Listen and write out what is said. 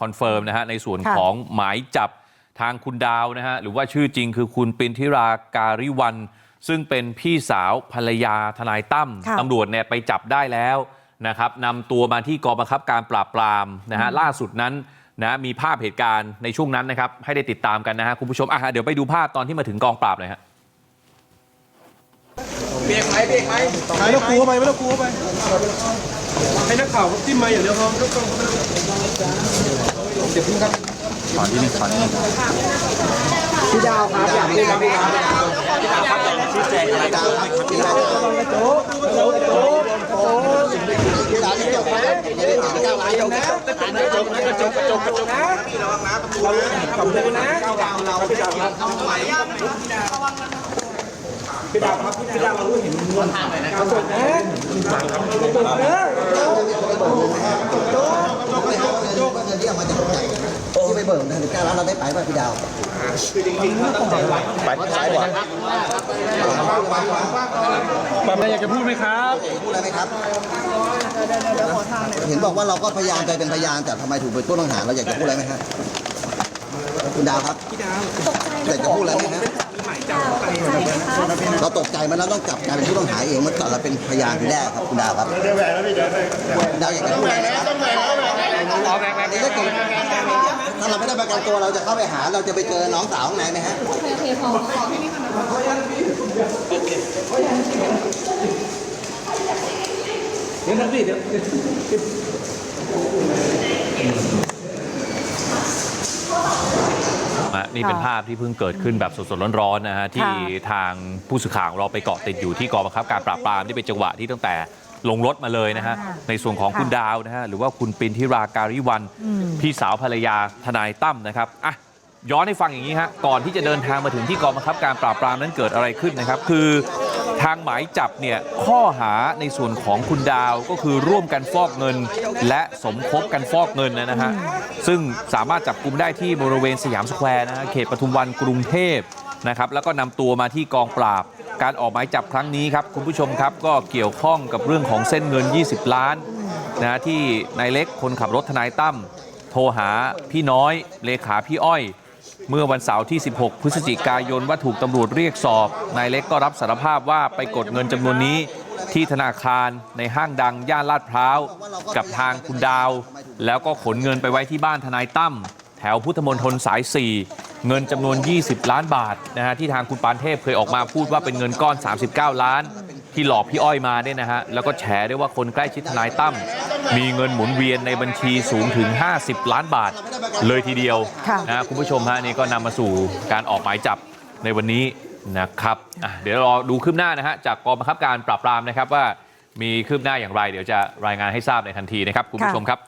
คอนเฟิร์มนะฮะในส่วนค่ะของหมายจับทางคุณดาวนะฮะหรือว่าชื่อจริงคือคุณปินทิราการิวัน ซึ่งเป็นพี่สาวภรรยาทนายตั้มค่ะตำรวจเนี่ยไปจับได้แล้วนะครับนำตัวมาที่กองบังคับการปราบปรามนะฮะล่าสุดนั้นนะมีภาพเหตุการณ์ในช่วงนั้นนะครับ ให้ได้ติดตามกันนะฮะคุณผู้ชมอะเดี๋ยวไปดูภาพตอนที่มาถึงกองปราบเลยฮะเบรกไหมเบรกไหมไม่ต้องกลัวไปไม่ต้องกลัวไป ให้นักข่าวเขาจิ้มมาอย่างเดียวพอไม่ต้องกลัวเดี๋ยวพึ่งครับพี่ดาวครับอยากพูดครับพี่ดาวพี่ดาวครับอยากชี้แจงอะไรดาวครับพี่ดาวโจ๊กโจ๊กโจ๊กโจ๊กพี่ดาวที่จบนะพี่ดาวลายจบนะกระจกนะกระจกกระจกกระจกนะพี่ระวังนะเราขอบคุณนะพี่ดาวเราพี่ดาวครับพี่ดาวครับพี่ดาวเราเห็นเงินกระจกนะกระจกนะ งินที่เอามาจากไหนที่ไปเบิกเงินถึงเก้าล้านเราได้ไปป่ะพี่ดาวไปซ้ายกว่าแบบอะไรอยากจะพูดไหมครับพูดอะไรไหมครับ เห็นบอกว่าเราก็พยายามใจเป็นพยานแต่ทำไมถูกเป็นผู้ต้องหาเราอยากจะพูดอะไรไหมครับคุณดาวครับพี่ดาวอยากจะพูดอะไรไหมครับเราตกใจมันแล้วต้องจับกลายเป็นผู้ต้องหาเองเมื่อก่อนเราเป็นพยานที่แรกครับคุณดาวครับดาวอยากจะพูดอะไรไหมครับ นี่ถ้าเกิดถ้าเราไม่ได้ประกันตัวเราจะเข้าไปหาเราจะไปเจอน้องสาวข้างในไหมฮะ โอเดี๋ยวนะพี่เดี๋ยวอะนี่เป็นภาพที่เพิ่งเกิดขึ้นแบบสดๆร้อนๆนะฮะที่ทางผู้สื่อข่าวของเราไปเกาะติดอยู่ที่กองบังคับการปราบปรามที่เป็นจังหวะที่ตั้งแต่ ลงรถมาเลยนะฮะอ่าในส่วนของคุณดาวนะฮะ หรือว่าคุณปินทิราการิวัน พี่สาวภรรยาทนายตั้มนะครับอะย้อนให้ฟังอย่างนี้ฮะ ก่อนที่จะเดินทางมาถึงที่กองบังคับการปราบปรามนั้นเกิดอะไรขึ้นนะครับ คือทางหมายจับเนี่ยข้อหาในส่วนของคุณดาวก็คือร่วมกันฟอกเงิน และสมคบกันฟอกเงินนะฮะซึ่งสามารถจับกลุ่มได้ที่บริเวณสยามสแควร์นะฮะเขตปทุมวันกรุงเทพ นะครับแล้วก็นำตัวมาที่กองปราบ การออกหมายจับครั้งนี้ครับคุณผู้ชมครับก็เกี่ยวข้องกับเรื่องของเส้นเงิน 20 ล้านนะที่นายเล็กคนขับรถทนายตั้มโทรหาพี่น้อยเลขาพี่อ้อย เมื่อวันเสาร์ที่ 16 พฤศจิกายนว่าถูกตำรวจเรียกสอบนายเล็กก็รับสารภาพว่าไปกดเงินจำนวนนี้ที่ธนาคารในห้างดังย่านลาดพร้าว กับทางคุณดาว แล้วก็ขนเงินไปไว้ที่บ้านทนายตั้ม ถวพุทธมณฑลสาย 4 เงินจำนวน 20 ล้านบาทนะฮะที่ทางคุณปานเทพเคยออกมาพูดว่าเป็นเงินก้อน 39 ล้าน ที่หลอกพี่อ้อยมาเนี่ยนะฮะแล้วก็แฉได้ว่าคนใกล้ชิดทนายตั้มมีเงินหมุนเวียนในบัญชีสูงถึง 50 ล้านบาท เลยทีเดียวค่ะนะคุณผู้ชมฮะนี่ก็นำมาสู่การออกหมายจับในวันนี้นะครับอะเดี๋ยวรอดูคืบหน้านะฮะจากกองบังคับการปราบปรามนะครับว่ามีคืบหน้าอย่างไร เดี๋ยวจะรายงานให้ทราบในทันทีนะครับคุณผู้ชมครับ